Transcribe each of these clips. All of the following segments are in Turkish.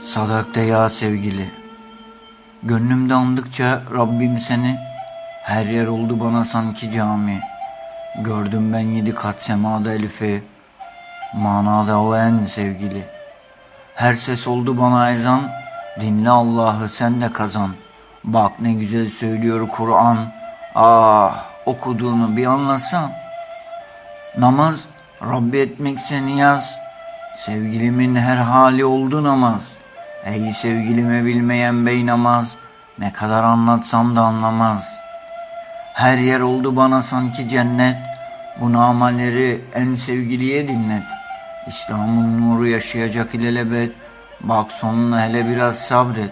Sadakta ya sevgili. Gönlümde andıkça Rabbim seni her yer oldu bana sanki cami. Gördüm ben yedi kat semada elifi. Manada o en sevgili. Her ses oldu bana ezan. Dinle Allah'ı sen de kazan. Bak ne güzel söylüyor Kur'an. Ah okuduğunu bir anlasan. Namaz Rabbi etmek seni yaz. Sevgilimin her hali oldu namaz. Ey sevgilimi bilmeyen bey namaz. Ne kadar anlatsam da anlamaz. Her yer oldu bana sanki cennet. Bu nameleri en sevgiliye dinlet. İslam'ın nuru yaşayacak ilelebet. Bak sonuna hele biraz sabret.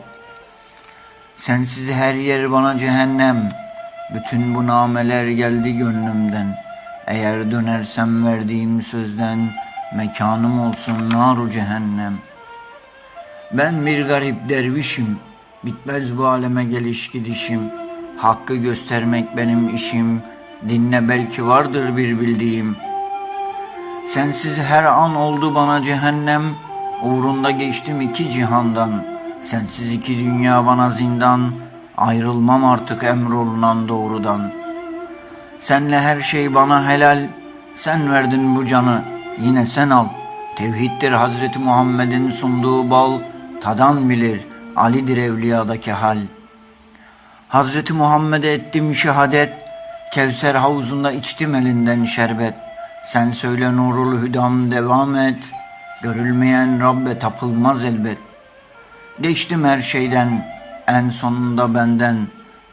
Sensiz her yer bana cehennem. Bütün bu nameler geldi gönlümden. Eğer dönersem verdiğim sözden mekanım olsun naru cehennem. Ben bir garip dervişim. Bitmez bu aleme geliş gidişim. Hakkı göstermek benim işim. Dinle belki vardır bir bildiğim. Sensiz her an oldu bana cehennem. Uğrunda geçtim iki cihandan. Sensiz iki dünya bana zindan. Ayrılmam artık emrolunan doğrudan. Senle her şey bana helal. Sen verdin bu canı. Yine sen al. Tevhiddir Hazreti Muhammed'in sunduğu bal. Tadan bilir. Ali'dir evliyadaki hal. Hazreti Muhammed'e ettim şehadet. Kevser havuzunda içtim elinden şerbet. Sen söyle nurul hüdam devam et. Görülmeyen Rabbe tapılmaz elbet. Geçtim her şeyden, en sonunda benden.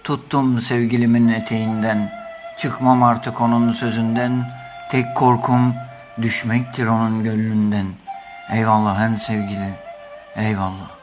Tuttum sevgilimin eteğinden. Çıkmam artık onun sözünden. Tek korkum düşmektir onun gönlünden. Eyvallah en sevgili, eyvallah.